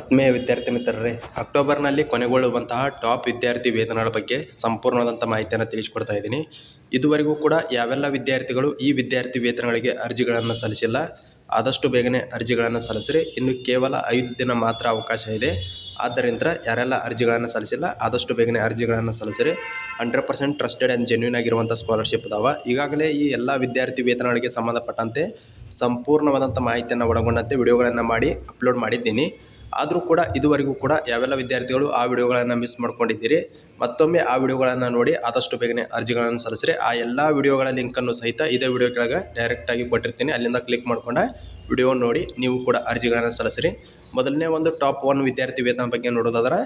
ಆತ್ಮೀಯ ವಿದ್ಯಾರ್ಥಿ ಮಿತ್ರರೇ, ಅಕ್ಟೋಬರ್ನಲ್ಲಿ ಕೊನೆಗೊಳ್ಳುವಂತಹ ಟಾಪ್ ವಿದ್ಯಾರ್ಥಿ ವೇತನಗಳ ಬಗ್ಗೆ ಸಂಪೂರ್ಣವಾದಂಥ ಮಾಹಿತಿಯನ್ನು ತಿಳಿಸ್ಕೊಡ್ತಾ ಇದ್ದೀನಿ. ಇದುವರೆಗೂ ಕೂಡ ಯಾವೆಲ್ಲ ವಿದ್ಯಾರ್ಥಿಗಳು ಈ ವಿದ್ಯಾರ್ಥಿ ವೇತನಗಳಿಗೆ ಅರ್ಜಿಗಳನ್ನು ಸಲ್ಲಿಸಿಲ್ಲ, ಆದಷ್ಟು ಬೇಗನೆ ಅರ್ಜಿಗಳನ್ನು ಸಲ್ಲಿಸಿರಿ. ಇನ್ನು ಕೇವಲ ಐದು ದಿನ ಮಾತ್ರ ಅವಕಾಶ ಇದೆ. ಆದ್ದರಿಂದ ಯಾರೆಲ್ಲ ಅರ್ಜಿಗಳನ್ನು ಸಲ್ಲಿಸಿಲ್ಲ, ಆದಷ್ಟು ಬೇಗನೆ ಅರ್ಜಿಗಳನ್ನು ಸಲ್ಲಿಸಿರಿ. Hundred percent trusted and genuine ಆಗಿರುವಂಥ ಸ್ಕಾಲರ್ಶಿಪ್ ಅದಾವ. ಈಗಾಗಲೇ ಈ ಎಲ್ಲ ವಿದ್ಯಾರ್ಥಿ ವೇತನಗಳಿಗೆ ಸಂಬಂಧಪಟ್ಟಂತೆ ಸಂಪೂರ್ಣವಾದಂಥ ಮಾಹಿತಿಯನ್ನು ಒಳಗೊಂಡಂತೆ ವಿಡಿಯೋಗಳನ್ನು ಮಾಡಿ, ಅಪ್ಲೋಡ್ ಮಾಡಿದ್ದೀನಿ. ಆದರೂ ಕೂಡ ಇದುವರೆಗೂ ಕೂಡ ಯಾವೆಲ್ಲ ವಿದ್ಯಾರ್ಥಿಗಳು ಆ ವಿಡಿಯೋಗಳನ್ನು ಮಿಸ್ ಮಾಡ್ಕೊಂಡಿದ್ದೀರಿ, ಮತ್ತೊಮ್ಮೆ ಆ ವಿಡಿಯೋಗಳನ್ನು ನೋಡಿ ಆದಷ್ಟು ಬೇಗನೆ ಅರ್ಜಿಗಳನ್ನು ಸಲ್ಲಿಸಿರಿ. ಆ ಎಲ್ಲ ವಿಡಿಯೋಗಳ ಲಿಂಕನ್ನು ಸಹಿತ ಇದೇ ವಿಡಿಯೋ ಕೆಳಗೆ ಡೈರೆಕ್ಟಾಗಿ ಕೊಟ್ಟಿರ್ತೀನಿ. ಅಲ್ಲಿಂದ ಕ್ಲಿಕ್ ಮಾಡ್ಕೊಂಡು ವಿಡಿಯೋ ನೋಡಿ ನೀವು ಕೂಡ ಅರ್ಜಿಗಳನ್ನು ಸಲ್ಲಿಸಿರಿ. ಮೊದಲನೇ ಒಂದು ಟಾಪ್ ಒನ್ ವಿದ್ಯಾರ್ಥಿ ವೇತನ ಬಗ್ಗೆ ನೋಡೋದಾದ್ರೆ,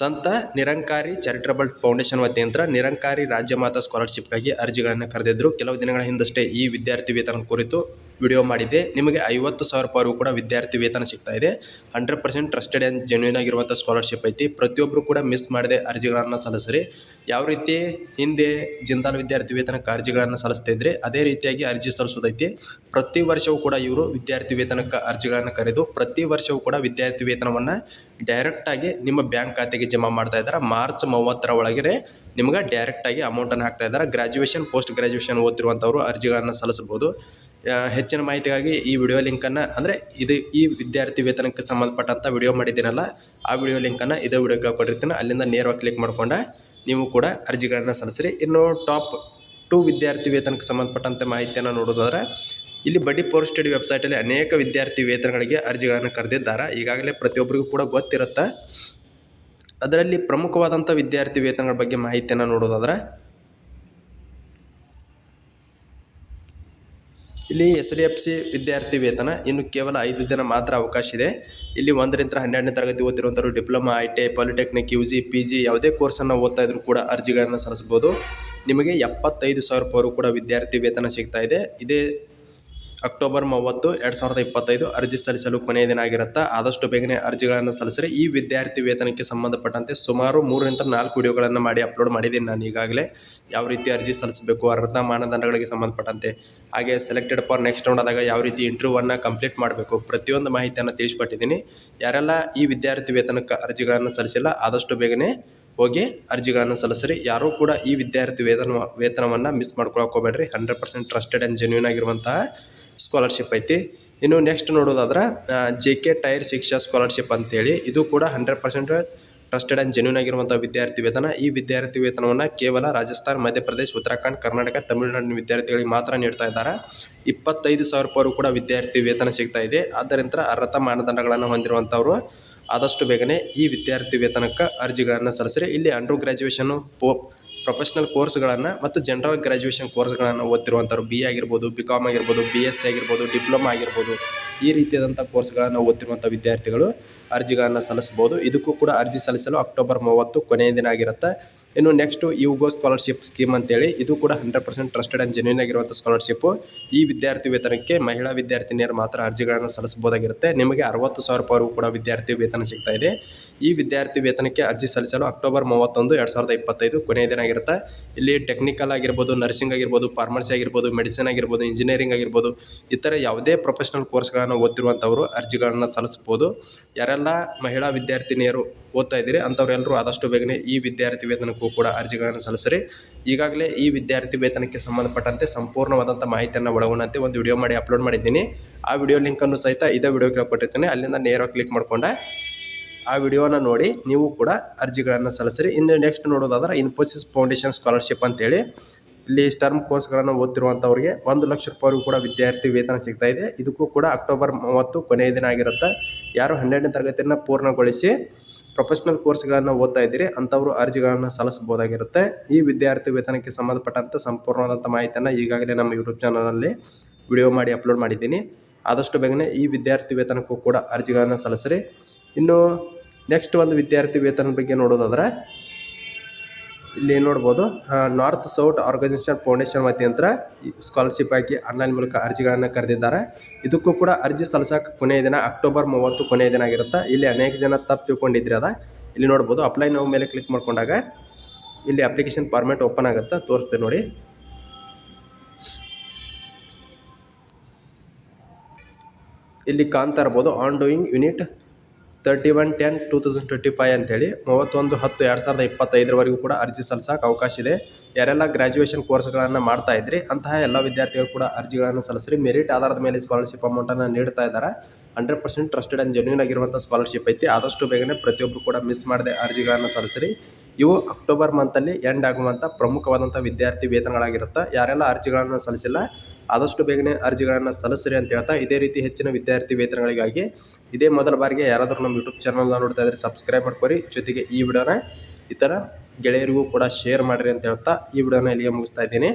ಸಂತ ನಿರಂಕಾರಿ ಚಾರಿಟಬಲ್ ಫೌಂಡೇಶನ್ ವತಿಯಿಂದ ನಿರಂಕಾರಿ ರಾಜ್ಯ ಮಾತಾ ಸ್ಕಾಲರ್ಶಿಪ್ಗಾಗಿ ಅರ್ಜಿಗಳನ್ನು ಕರೆದಿದ್ದರು ಕೆಲವು ದಿನಗಳ ಹಿಂದಷ್ಟೇ ಈ ವಿದ್ಯಾರ್ಥಿ ವೇತನ ಕುರಿತು ವಿಡಿಯೋ ಮಾಡಿದ್ದೆ. ನಿಮಗೆ ಐವತ್ತು ಸಾವಿರ ರೂಪಾಯಿ ಕೂಡ ವಿದ್ಯಾರ್ಥಿ ವೇತನ ಸಿಗ್ತಾ ಇದೆ. Hundred percent trusted and genuine ಆಗಿರುವಂಥ ಸ್ಕಾಲರ್ಶಿಪ್ ಐತಿ. ಪ್ರತಿಯೊಬ್ಬರು ಕೂಡ ಮಿಸ್ ಮಾಡದೆ ಅರ್ಜಿಗಳನ್ನು ಸಲ್ಲಿಸ್ರಿ. ಯಾವ ರೀತಿ ಹಿಂದೆ ಜಿಂದಾಲ್ ವಿದ್ಯಾರ್ಥಿ ವೇತನಕ್ಕೆ ಅರ್ಜಿಗಳನ್ನು ಸಲ್ಲಿಸ್ತಾ ಇದ್ರೆ ಅದೇ ರೀತಿಯಾಗಿ ಅರ್ಜಿ ಸಲ್ಲಿಸೋದೈತಿ. ಪ್ರತಿ ವರ್ಷವೂ ಕೂಡ ಇವರು ವಿದ್ಯಾರ್ಥಿ ವೇತನಕ್ಕೆ ಅರ್ಜಿಗಳನ್ನು ಕರೆದು ಪ್ರತಿ ವರ್ಷವೂ ಕೂಡ ವಿದ್ಯಾರ್ಥಿ ವೇತನವನ್ನು ಡೈರೆಕ್ಟಾಗಿ ನಿಮ್ಮ ಬ್ಯಾಂಕ್ ಖಾತೆಗೆ ಜಮಾ ಮಾಡ್ತಾ ಇದ್ದಾರೆ ಮಾರ್ಚ್ ಮೂವತ್ತರ ಒಳಗೆ ನಿಮ್ಗೆ ಡೈರೆಕ್ಟಾಗಿ ಅಮೌಂಟನ್ನು ಹಾಕ್ತಾ ಇದ್ದಾರೆ ಗ್ರ್ಯಾಜುಯೇಷನ್ ಪೋಸ್ಟ್ ಗ್ರ್ಯಾಜುಯೇಷನ್ ಓದ್ತಿರುವಂಥವ್ರು ಅರ್ಜಿಗಳನ್ನು ಸಲ್ಲಿಸ್ಬೋದು ಆ, ಹೆಚ್ಚಿನ ಮಾಹಿತಿಗಾಗಿ ಈ ವಿಡಿಯೋ ಲಿಂಕನ್ನು ಅಂದರೆ ಇದು ಈ ವಿದ್ಯಾರ್ಥಿ ವೇತನಕ್ಕೆ ಸಂಬಂಧಪಟ್ಟಂಥ ವಿಡಿಯೋ ಮಾಡಿದ್ದೀನಲ್ಲ, ಆ ವಿಡಿಯೋ ಲಿಂಕನ್ನು ಇದೇ ವಿಡಿಯೋ ಕೊಟ್ಟಿರ್ತೀನಿ ಅಲ್ಲಿಂದ ನೇರವಾಗಿ ಕ್ಲಿಕ್ ಮಾಡಿಕೊಂಡ ನೀವು ಕೂಡ ಅರ್ಜಿಗಳನ್ನು ಸಲ್ಲಿಸಿರಿ. ಇನ್ನು ಟಾಪ್ ಟು ವಿದ್ಯಾರ್ಥಿ ವೇತನಕ್ಕೆ ಸಂಬಂಧಪಟ್ಟಂತೆ ಮಾಹಿತಿಯನ್ನು ನೋಡೋದಾದ್ರೆ ಇಲ್ಲಿ ಬಡ್ಡಿ ಪೋರ್ ಸ್ಟಡಿ ವೆಬ್ಸೈಟಲ್ಲಿ ಅನೇಕ ವಿದ್ಯಾರ್ಥಿ ವೇತನಗಳಿಗೆ ಅರ್ಜಿಗಳನ್ನು ಕರೆದಿದ್ದಾರೆ. ಈಗಾಗಲೇ ಪ್ರತಿಯೊಬ್ಬರಿಗೂ ಕೂಡ ಗೊತ್ತಿರುತ್ತೆ. ಅದರಲ್ಲಿ ಪ್ರಮುಖವಾದಂಥ ವಿದ್ಯಾರ್ಥಿ ವೇತನಗಳ ಬಗ್ಗೆ ಮಾಹಿತಿಯನ್ನು ನೋಡೋದಾದ್ರೆ ಇಲ್ಲಿ ಎಸ್ ಡಿ ಎಫ್ ಸಿ ವಿದ್ಯಾರ್ಥಿ ವೇತನ ಇನ್ನು ಕೇವಲ ಐದು ದಿನ ಮಾತ್ರ ಅವಕಾಶ ಇದೆ. ಇಲ್ಲಿ ಒಂದರಿಂದ ಹನ್ನೆರಡನೇ ತರಗತಿ ಓದಿರುವಂಥವ್ರು diploma, I T I, polytechnic U G P G ಯಾವುದೇ ಕೋರ್ಸನ್ನು ಓದ್ತಾ ಇದ್ರು ಕೂಡ ಅರ್ಜಿಗಳನ್ನು ಸಲ್ಲಿಸ್ಬೋದು ನಿಮಗೆ ಎಪ್ಪತ್ತೈದು ಸಾವಿರ ರೂಪಾಯಿ ಕೂಡ ವಿದ್ಯಾರ್ಥಿ ವೇತನ ಸಿಗ್ತಾ ಇದೆ. ಇದೇ ಅಕ್ಟೋಬರ್ ಮೂವತ್ತು, ಎರಡು ಸಾವಿರದ ಇಪ್ಪತ್ತೈದು ಅರ್ಜಿ ಸಲ್ಲಿಸಲು ಕೊನೆಯ ದಿನ ಆಗಿರುತ್ತೆ, ಆದಷ್ಟು ಬೇಗನೆ ಅರ್ಜಿಗಳನ್ನು ಸಲ್ಲಿಸಿರಿ. ಈ ವಿದ್ಯಾರ್ಥಿ ವೇತನಕ್ಕೆ ಸಂಬಂಧಪಟ್ಟಂತೆ ಸುಮಾರು ಮೂರರಿಂದ ನಾಲ್ಕು ವಿಡಿಯೋಗಳನ್ನು ಮಾಡಿ ಅಪ್ಲೋಡ್ ಮಾಡಿದ್ದೀನಿ ನಾನು ಈಗಾಗಲೇ. ಯಾವ ರೀತಿ ಅರ್ಜಿ ಸಲ್ಲಿಸಬೇಕು, ಅರ್ಹತಾ ಮಾನದಂಡಗಳಿಗೆ ಸಂಬಂಧಪಟ್ಟಂತೆ, ಹಾಗೆ ಸೆಲೆಕ್ಟೆಡ್ ಫಾರ್ ನೆಕ್ಸ್ಟ್ ರೌಂಡ್ ಆದಾಗ ಯಾವ ರೀತಿ ಇಂಟರ್ವ್ಯೂವನ್ನು ಕಂಪ್ಲೀಟ್ ಮಾಡಬೇಕು, ಪ್ರತಿಯೊಂದು ಮಾಹಿತಿಯನ್ನು ತಿಳಿಸ್ಪಟ್ಟಿದ್ದೀನಿ ಯಾರೆಲ್ಲ ಈ ವಿದ್ಯಾರ್ಥಿ ವೇತನಕ್ಕೆ ಅರ್ಜಿಗಳನ್ನು ಸಲ್ಲಿಸಿಲ್ಲ, ಆದಷ್ಟು ಬೇಗನೆ ಹೋಗಿ ಅರ್ಜಿಗಳನ್ನು ಸಲ್ಲಿಸಿರಿ. ಯಾರೂ ಕೂಡ ಈ ವಿದ್ಯಾರ್ಥಿ ವೇತನ ವೇತನವನ್ನು ಮಿಸ್ ಮಾಡ್ಕೊಳಕ್ಕೆ ಹೋಗ್ಬೇಡ್ರಿ. Hundred percent trusted and genuine ಆಗಿರುವಂತಹ ಸ್ಕಾಲರ್ಶಿಪ್ ಐತಿ. ಇನ್ನು ನೆಕ್ಸ್ಟ್ ನೋಡೋದಾದ್ರೆ J K tyre Shiksha scholarship ಅಂತೇಳಿ. ಇದು ಕೂಡ hundred percent trusted and genuine ಆಗಿರುವಂಥ ವಿದ್ಯಾರ್ಥಿ ವೇತನ. ಈ ವಿದ್ಯಾರ್ಥಿ ವೇತನವನ್ನು ಕೇವಲ ರಾಜಸ್ಥಾನ, ಮಧ್ಯಪ್ರದೇಶ, ಉತ್ತರಾಖಂಡ್, ಕರ್ನಾಟಕ, ತಮಿಳುನಾಡಿನ ವಿದ್ಯಾರ್ಥಿಗಳಿಗೆ ಮಾತ್ರ ನೀಡ್ತಾ ಇದ್ದಾರೆ. ಇಪ್ಪತ್ತೈದು ಸಾವಿರ ರೂಪಾಯಿ ಕೂಡ ವಿದ್ಯಾರ್ಥಿ ವೇತನ ಸಿಗ್ತಾ ಇದೆ. ಆದ್ದರಿಂದ ಅರ್ಹತಾ ಮಾನದಂಡಗಳನ್ನು ಹೊಂದಿರುವಂಥವ್ರು ಆದಷ್ಟು ಬೇಗನೆ ಈ ವಿದ್ಯಾರ್ಥಿ ವೇತನಕ್ಕೆ ಅರ್ಜಿಗಳನ್ನು ಸಲ್ಲಿಸಿರಿ. ಇಲ್ಲಿ ಅಂಡರ್ ಗ್ರ್ಯಾಜುಯೇಷನ್ನು ಪೋ ಪ್ರೊಫೆಷ್ನಲ್ ಕೋರ್ಸ್ಗಳನ್ನು ಮತ್ತು ಜನರಲ್ ಗ್ರ್ಯಾಜುಯೇಷನ್ ಕೋರ್ಸ್ಗಳನ್ನು ಓದ್ತಿರುವಂಥವ್ರು ಬಿ ಆಗಿರ್ಬೋದು ಬಿ ಕಾಮ್ ಆಗಿರ್ಬೋದು ಬಿ ಎಸ್ ಸಿ ಆಗಿರ್ಬೋದು ಡಿಪ್ಲೊಮಾ ಆಗಿರ್ಬೋದು ಈ ರೀತಿಯಾದಂಥ ಕೋರ್ಸ್ಗಳನ್ನು ಓದ್ತಿರುವಂಥ ವಿದ್ಯಾರ್ಥಿಗಳು ಅರ್ಜಿಗಳನ್ನು ಸಲ್ಲಿಸ್ಬೋದು. ಇದಕ್ಕೂ ಕೂಡ ಅರ್ಜಿ ಸಲ್ಲಿಸಲು ಅಕ್ಟೋಬರ್ ಮೂವತ್ತು ಕೊನೆಯ ದಿನ ಆಗಿರುತ್ತೆ. ಇನ್ನು ನೆಕ್ಸ್ಟು ಯುಗೋ ಸ್ಕಾಲರ್ಶಿಪ್ ಸ್ಕೀಮ್ ಅಂತೇಳಿ, ಇದು ಕೂಡ hundred percent trusted and genuine ಆಗಿರುವಂಥ ಸ್ಕಾಲರ್ಶಿಪ್ಪು ಈ ವಿದ್ಯಾರ್ಥಿ ವೇತನಕ್ಕೆ ಮಹಿಳಾ ವಿದ್ಯಾರ್ಥಿನಿಯರು ಮಾತ್ರ ಅರ್ಜಿಗಳನ್ನು ಸಲ್ಲಿಸಬಹುದಾಗಿರುತ್ತೆ. ನಿಮಗೆ ಅರವತ್ತು ಸಾವಿರ ರೂಪಾಯಿ ಕೂಡ ವಿದ್ಯಾರ್ಥಿ ವೇತನ ಸಿಗ್ತಾ ಇದೆ. ಈ ವಿದ್ಯಾರ್ಥಿ ವೇತನಕ್ಕೆ ಅರ್ಜಿ ಸಲ್ಲಿಸಲು ಅಕ್ಟೋಬರ್ ಮೂವತ್ತೊಂದು, ಎರಡು ಸಾವಿರದ ಇಪ್ಪತ್ತೈದು ಕೊನೆಯ ದಿನ ಆಗಿರುತ್ತೆ. ಇಲ್ಲಿ ಟೆಕ್ನಿಕಲ್ ಆಗಿರ್ಬೋದು ನರ್ಸಿಂಗ್ ಆಗಿರ್ಬೋದು ಫಾರ್ಮಸಿ ಆಗಿರ್ಬೋದು ಮೆಡಿಸಿನ್ ಆಗಿರ್ಬೋದು ಇಂಜಿನಿಯರಿಂಗ್ ಆಗಿರ್ಬೋದು, ಇತರ ಯಾವುದೇ ಪ್ರೊಫೆಷನಲ್ ಕೋರ್ಸ್ಗಳನ್ನು ಓದ್ತಿರುವಂಥವರು ಅರ್ಜಿಗಳನ್ನು ಸಲ್ಲಿಸ್ಬೋದು ಯಾರೆಲ್ಲ ಮಹಿಳಾ ವಿದ್ಯಾರ್ಥಿನಿಯರು ಓದ್ತಾ ಇದ್ದೀರಿ, ಅಂಥವ್ರೆಲ್ಲರೂ ಆದಷ್ಟು ಬೇಗನೆ ಈ ವಿದ್ಯಾರ್ಥಿ ವೇತನಕ್ಕೂ ಕೂಡ ಅರ್ಜಿಗಳನ್ನು ಸಲ್ಲಿಸಿರಿ. ಈಗಾಗಲೇ ಈ ವಿದ್ಯಾರ್ಥಿ ವೇತನಕ್ಕೆ ಸಂಬಂಧಪಟ್ಟಂತೆ ಸಂಪೂರ್ಣವಾದಂಥ ಮಾಹಿತಿಯನ್ನು ಒಳಗೊಂಡಂತೆ ಒಂದು ವಿಡಿಯೋ ಮಾಡಿ ಅಪ್ಲೋಡ್ ಮಾಡಿದ್ದೀನಿ. ಆ ವಿಡಿಯೋ ಲಿಂಕನ್ನು ಸಹಿತ ಇದೇ ವಿಡಿಯೋ ಕೊಟ್ಟಿರ್ತೀನಿ ಅಲ್ಲಿಂದ ನೇರವಾಗಿ ಕ್ಲಿಕ್ ಮಾಡಿಕೊಂಡೆ ಆ ವಿಡಿಯೋನ ನೋಡಿ, ನೀವು ಕೂಡ ಅರ್ಜಿಗಳನ್ನು ಸಲ್ಲಿಸಿರಿ. ಇನ್ನು ನೆಕ್ಸ್ಟ್ ನೋಡೋದಾದ್ರೆ ಇನ್ಫೋಸಿಸ್ ಫೌಂಡೇಶನ್ ಸ್ಕಾಲರ್ಶಿಪ್ ಅಂತೇಳಿ. ಇಲ್ಲಿ ಟರ್ಮ್ ಕೋರ್ಸ್ಗಳನ್ನು ಓದ್ತಿರುವಂಥವ್ರಿಗೆ ಒಂದು ಲಕ್ಷ ರೂಪಾಯಿ ಕೂಡ ವಿದ್ಯಾರ್ಥಿ ವೇತನ ಸಿಗ್ತಾ ಇದೆ. ಇದಕ್ಕೂ ಕೂಡ ಅಕ್ಟೋಬರ್ ಮೂವತ್ತು ಕೊನೆಯ ದಿನ ಆಗಿರುತ್ತೆ. ಯಾರು ಹನ್ನೆರಡನೇ ತರಗತಿಯನ್ನು ಪೂರ್ಣಗೊಳಿಸಿ ಪ್ರೊಫೆಷ್ನಲ್ ಕೋರ್ಸ್ಗಳನ್ನು ಓದ್ತಾ ಇದ್ದೀರಿ, ಅಂಥವರು ಅರ್ಜಿಗಳನ್ನು ಸಲ್ಲಿಸಬಹುದಾಗಿರುತ್ತೆ. ಈ ವಿದ್ಯಾರ್ಥಿ ವೇತನಕ್ಕೆ ಸಂಬಂಧಪಟ್ಟಂಥ ಸಂಪೂರ್ಣವಾದಂಥ ಮಾಹಿತಿಯನ್ನು ಈಗಾಗಲೇ ನಮ್ಮ ಯೂಟ್ಯೂಬ್ ಚಾನಲಲ್ಲಿ ವಿಡಿಯೋ ಮಾಡಿ ಅಪ್ಲೋಡ್ ಮಾಡಿದ್ದೀನಿ. ಆದಷ್ಟು ಬೇಗನೆ ಈ ವಿದ್ಯಾರ್ಥಿ ವೇತನಕ್ಕೂ ಕೂಡ ಅರ್ಜಿಗಳನ್ನು ಸಲ್ಲಿಸಿರಿ. ಇನ್ನು ನೆಕ್ಸ್ಟ್ ಒಂದು ವಿದ್ಯಾರ್ಥಿ ವೇತನದ ಬಗ್ಗೆ ನೋಡೋದಾದ್ರೆ ಇಲ್ಲಿ ನೋಡ್ಬೋದು ನಾರ್ತ್ ಸೌತ್ ಆರ್ಗನೈಸೇಷನ್ ಫೌಂಡೇಶನ್ ವತಿಯಂತ್ರ ಸ್ಕಾಲರ್ಶಿಪ್ ಆಗಿ ಆನ್ಲೈನ್ ಮೂಲಕ ಅರ್ಜಿಗಳನ್ನು ಕರೆದಿದ್ದಾರೆ. ಇದಕ್ಕೂ ಕೂಡ ಅರ್ಜಿ ಸಲ್ಲಿಸೋಕೆ ಕೊನೆಯ ದಿನ ಅಕ್ಟೋಬರ್ ಮೂವತ್ತು ಕೊನೆಯ ದಿನ ಆಗಿರುತ್ತೆ. ಇಲ್ಲಿ ಅನೇಕ ಜನ ತಪ್ಪು ತಿಳ್ಕೊಂಡಿದ್ರಿ ಅದ. ಇಲ್ಲಿ ನೋಡ್ಬೋದು ಅಪ್ಲೈ ನಾವು ಮೇಲೆ ಕ್ಲಿಕ್ ಮಾಡ್ಕೊಂಡಾಗ ಇಲ್ಲಿ ಅಪ್ಲಿಕೇಶನ್ ಫಾರ್ಮೆಟ್ ಓಪನ್ ಆಗುತ್ತೆ. ತೋರಿಸ್ತೇವೆ ನೋಡಿ. ಇಲ್ಲಿ ಕಾಣ್ತಾ ಇರ್ಬೋದು on doing unit thirty one ten two thousand twenty five ಅಂತೇಳಿ ಮೂವತ್ತೊಂದು ಹತ್ತು ಎರಡು ಸಾವಿರದ ಇಪ್ಪತ್ತೈದರವರೆಗೂ ಕೂಡ ಅರ್ಜಿ ಸಲ್ಲಿಸೋಕೆ ಅವಕಾಶ ಇದೆ. ಯಾರೆಲ್ಲ ಗ್ರ್ಯಾಜುಯೇಷನ್ ಕೋರ್ಸ್ಗಳನ್ನು ಮಾಡ್ತಾ ಇದ್ರಿ, ಅಂತಹ ಎಲ್ಲ ವಿದ್ಯಾರ್ಥಿಗಳು ಕೂಡ ಅರ್ಜಿಗಳನ್ನು ಸಲ್ಲಿಸ್ರಿ. ಮೆರಿಟ್ ಆಧಾರದ ಮೇಲೆ ಸ್ಕಾಲರ್ಶಿಪ್ ಅಮೌಂಟನ್ನು ನೀಡ್ತಾ ಇದ್ದಾರೆ hundred percent trusted and genuine ಆಗಿರುವಂಥ ಸ್ಕಾಲರ್ಶಿಪ್ ಐತಿ. ಆದಷ್ಟು ಬೇಗನೆ ಪ್ರತಿಯೊಬ್ಬರು ಕೂಡ ಮಿಸ್ ಮಾಡದೆ ಅರ್ಜಿಗಳನ್ನು ಸಲ್ಲಿಸ್ರಿ. ಇವು ಅಕ್ಟೋಬರ್ ಮಂತಲ್ಲಿ ಎಂಡ್ ಆಗುವಂಥ ಪ್ರಮುಖವಾದಂಥ ವಿದ್ಯಾರ್ಥಿ ವೇತನಗಳಾಗಿರುತ್ತೆ. ಯಾರೆಲ್ಲ ಅರ್ಜಿಗಳನ್ನು ಸಲ್ಲಿಸಿಲ್ಲ ಆದಷ್ಟು ಬೇಗನೆ ಅರ್ಜಿಗಳನ್ನು ಸಲ್ಲಿಸ್ರಿ ಅಂತ ಹೇಳ್ತಾ ಇದೇ ರೀತಿ ಹೆಚ್ಚಿನ ವಿದ್ಯಾರ್ಥಿ ವೇತನಗಳಿಗಾಗಿ ಇದೇ ಮೊದಲ ಬಾರಿಗೆ ಯಾರಾದರೂ ನಮ್ಮ ಯೂಟ್ಯೂಬ್ ಚಾನಲ್ನ ನೋಡ್ತಾ ಇದ್ರೆ ಸಬ್ಸ್ಕ್ರೈಬ್ ಮಾಡ್ಕೊರಿ. ಜೊತೆಗೆ ಈ ವಿಡಿಯೋನ ಇತರ ಗೆಳೆಯರಿಗೂ ಕೂಡ ಶೇರ್ ಮಾಡಿರಿ ಅಂತ ಹೇಳ್ತಾ ಈ ವಿಡಿಯೋನ ಇಲ್ಲಿಗೆ ಮುಗಿಸ್ತಾ ಇದ್ದೀನಿ.